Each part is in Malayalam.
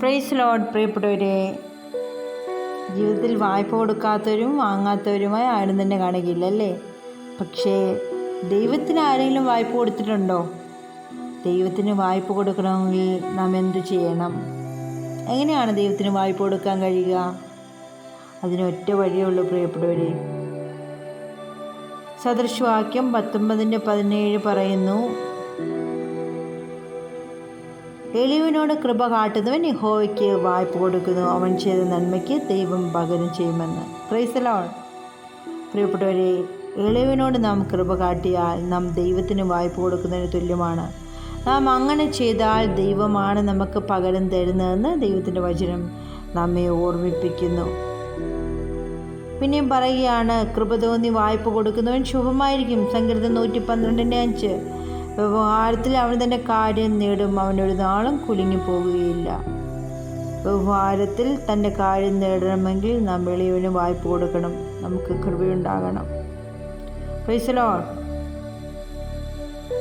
പ്രൈസ് ലോഡ് പ്രിയപ്പെട്ടവരെ. ജീവിതത്തിൽ വായ്പ കൊടുക്കാത്തവരും വാങ്ങാത്തവരുമായി ആരും തന്നെ കാണുകയില്ല അല്ലേ? പക്ഷേ ദൈവത്തിന് ആരെങ്കിലും വായ്പ കൊടുത്തിട്ടുണ്ടോ? ദൈവത്തിന് വായ്പ കൊടുക്കണമെങ്കിൽ നാം എന്തു ചെയ്യണം? എങ്ങനെയാണ് ദൈവത്തിന് വായ്പ കൊടുക്കാൻ കഴിയുക? അതിനൊറ്റ വഴിയേ ഉള്ളൂ പ്രിയപ്പെട്ടവരെ. സദൃശവാക്യം പത്തൊമ്പതിന്റെ പതിനേഴ് പറയുന്നു എളിവിനോട് കൃപ കാട്ടുന്നവൻ യഹോവയ്ക്ക് വായ്പ കൊടുക്കുന്നു. അവൻ ചെയ്ത നന്മയ്ക്ക് ദൈവം പകരം ചെയ്യുമെന്ന്. പ്രൈസലോൺ പ്രിയപ്പെട്ടവരെ എളിവിനോട് നാം കൃപ കാട്ടിയാൽ നാം ദൈവത്തിന് വായ്പ കൊടുക്കുന്നതിന് തുല്യമാണ്. നാം അങ്ങനെ ചെയ്താൽ ദൈവമാണ് നമുക്ക് പകരം തരുന്നതെന്ന് ദൈവത്തിന്റെ വചനം നമ്മെ ഓർമ്മിപ്പിക്കുന്നു. പിന്നെയും പറയുകയാണ് കൃപ തോന്നി വായ്പ കൊടുക്കുന്നവൻ ശുഭമായിരിക്കും. സങ്കീർത്തം നൂറ്റി പന്ത്രണ്ടിന്റെ അഞ്ച്. വ്യവഹാരത്തിൽ അവൻ തന്റെ കാര്യം നേടും. അവൻ ഒരു നാളും കുലുങ്ങി പോകുകയില്ല വ്യവഹാരത്തിൽ തന്റെ കാര്യം നേടണമെങ്കിൽ നാം എളിയവന് വായ്പ കൊടുക്കണം. നമുക്ക് കൃപയുണ്ടാകണം. പൈസലോ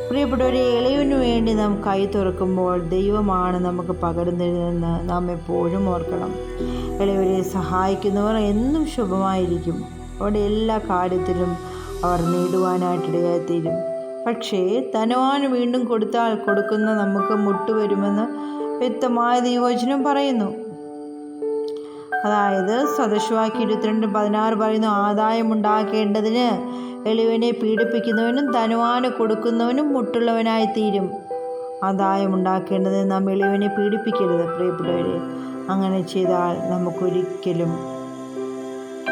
പ്രിയപ്പെട്ടവരെ ഇളയവിന് വേണ്ടി നാം കൈ തുറക്കുമ്പോൾ ദൈവമാണ് നമുക്ക് പകരുന്നതെന്ന് നാം എപ്പോഴും ഓർക്കണം. ഇളയവരെ സഹായിക്കുന്നവർ എന്നും ശുഭമായിരിക്കും. അവരുടെ എല്ലാ കാര്യത്തിലും അവർ നേടുവാനായിട്ടിടയായിത്തീരും. പക്ഷേ തനുവാൻ വീണ്ടും കൊടുത്താൽ കൊടുക്കുന്ന നമുക്ക് മുട്ടുവരുമെന്ന് വ്യക്തമായ നിയോജനം പറയുന്നു. അതായത് സദസ്വാക്കി ഇരുപത്തിരണ്ട് പതിനാറ് പറയുന്നു ആദായമുണ്ടാക്കേണ്ടതിന് എളിവനെ പീഡിപ്പിക്കുന്നവനും ധനവാന് കൊടുക്കുന്നവനും മുട്ടുള്ളവനായി തീരും. ആദായമുണ്ടാക്കേണ്ടതിന് നാം എളിവനെ പീഡിപ്പിക്കരുത് പ്രിയപ്പെട്ടവരെ. അങ്ങനെ ചെയ്താൽ നമുക്കൊരിക്കലും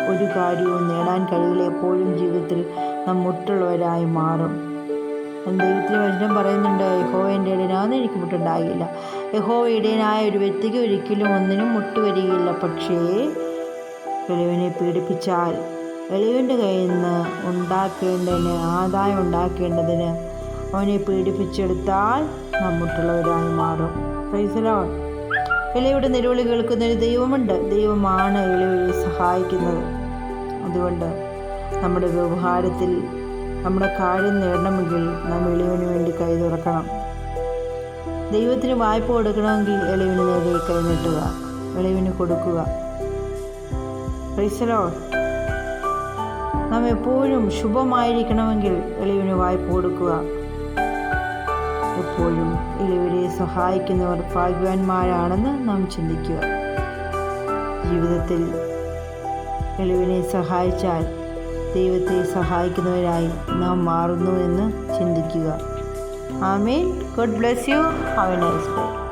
ഒരു കാര്യവും നേടാൻ കഴിയില്ല. എപ്പോഴും ജീവിതത്തിൽ നാം മുട്ടുള്ളവരായി മാറും. ദൈവത്തിന് വചനം പറയുന്നുണ്ട് യഹോ എന്റെ ഇടനാന്ന് എനിക്ക് മുട്ടുണ്ടാകില്ല. യഹോ ഇടയനായ ഒരു വ്യക്തിക്ക് ഒരിക്കലും ഒന്നിനും മുട്ടുവരികയില്ല. പക്ഷേ എളിവനെ പീഡിപ്പിച്ചാൽ എളിവന്റെ കയ്യിൽ നിന്ന് ഉണ്ടാക്കേണ്ടതിന് ആദായം ഉണ്ടാക്കേണ്ടതിന് അവനെ പീഡിപ്പിച്ചെടുത്താൽ നമ്മുട്ടുള്ളവരായി മാറും. പ്രൈസലോ എളിയുടെ നിലവിളി കേൾക്കുന്ന ഒരു ദൈവമുണ്ട്. ദൈവമാണ് എളിവയെ സഹായിക്കുന്നത്. അതുകൊണ്ട് നമ്മുടെ വ്യവഹാരത്തിൽ നമ്മുടെ കാര്യം നേടണമെങ്കിൽ നാം എളിവിന് വേണ്ടി കൈ തുറക്കണം. ദൈവത്തിന് വായ്പ കൊടുക്കണമെങ്കിൽ എളിവിന് നേരെ കൈ നീട്ടുക. എളിവിന് കൊടുക്കുക. റീസലോ നാം എപ്പോഴും ശുഭമായിരിക്കണമെങ്കിൽ എളിവിന് വായ്പ കൊടുക്കുക. എപ്പോഴും എളിവരെ സഹായിക്കുന്നവർ ഭാഗ്യവാന്മാരാണെന്ന് നാം ചിന്തിക്കുക. ജീവിതത്തിൽ എളിവിനെ സഹായിച്ചാൽ ദൈവത്തെ സഹായിക്കുന്നവരായി നാം മാറുന്നു എന്ന് ചിന്തിക്കുക. ആമേൻ. God bless you. Have a nice day.